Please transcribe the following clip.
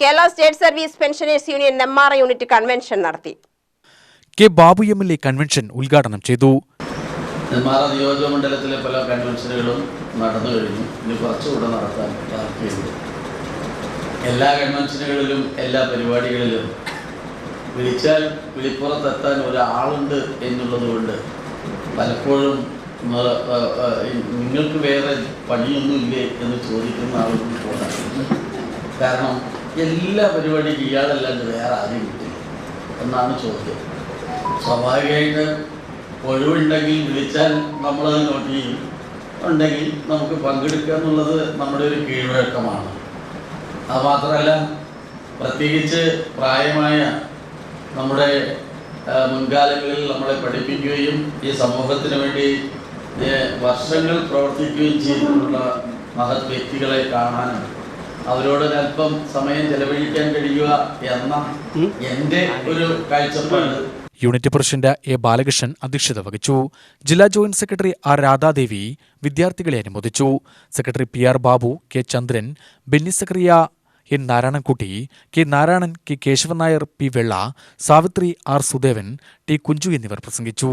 Kerala state service pensioners union Nemmara unit convention നടത്തി. K Babu M L A convention ഉദ്ഘാടനം ചെയ്തു. നെന്മാറ നിയോജക മണ്ഡലത്തിലെ പല കൺവെൻഷനുകളും നടന്നു കഴിഞ്ഞു. ഇനി കുറച്ചുകൂടെ നടത്താൻ ബാക്കിയുണ്ട് എല്ലാ കൺവെൻഷനുകളിലും എല്ലാ പരിപാടികളിലും വിളിച്ചാൽ വിളിപ്പുറത്തെത്താൻ ഒരാളുണ്ട് എന്നുള്ളത് കൊണ്ട് പലപ്പോഴും നിങ്ങൾക്ക് വേറെ പണിയൊന്നുമില്ലേ എന്ന് ചോദിക്കുന്ന ആളുകൾ പോകാറുണ്ട്. കാരണം എല്ലാ പരിപാടിയും ഇയാളല്ലാണ്ട് വേറെ ആരും കിട്ടില്ല എന്നാണ് ചോദ്യം. സ്വാഭാവികമായിട്ട് ഒഴിവുണ്ടെങ്കിൽ വിളിച്ചാൽ നമ്മളത് നോട്ട് ചെയ്യും. ഉണ്ടെങ്കിൽ നമുക്ക് പങ്കെടുക്കുക എന്നുള്ളത് നമ്മുടെ ഒരു കീഴ്വഴക്കമാണ്. അത് മാത്രമല്ല പ്രത്യേകിച്ച് പ്രായമായ നമ്മുടെ മുൻകാലങ്ങളിൽ നമ്മളെ പഠിപ്പിക്കുകയും ഈ സമൂഹത്തിന് വേണ്ടി വർഷങ്ങൾ പ്രവർത്തിക്കുകയും ചെയ്തിട്ടുള്ള മഹത് വ്യക്തികളെ കാണാനും അവരോട് അല്പം സമയം ചെലവഴിക്കാൻ കഴിയുക എന്ന എന്റെ ഒരു കാഴ്ചപ്പാട്. യൂണിറ്റ് പ്രസിഡന്റ് എ ബാലകൃഷ്ണൻ അധ്യക്ഷത വഹിച്ചു. ജില്ലാ ജോയിന്റ് സെക്രട്ടറി ആർ രാധാദേവി വിദ്യാർത്ഥികളെ അനുമോദിച്ചു. Secretary P R Babu K Chandran Benny Zakaria N Narayanankutty K Narayanan K Keshavan Nair P Vella Savitri R Sudevan T Kunju എന്നിവർ പ്രസംഗിച്ചു.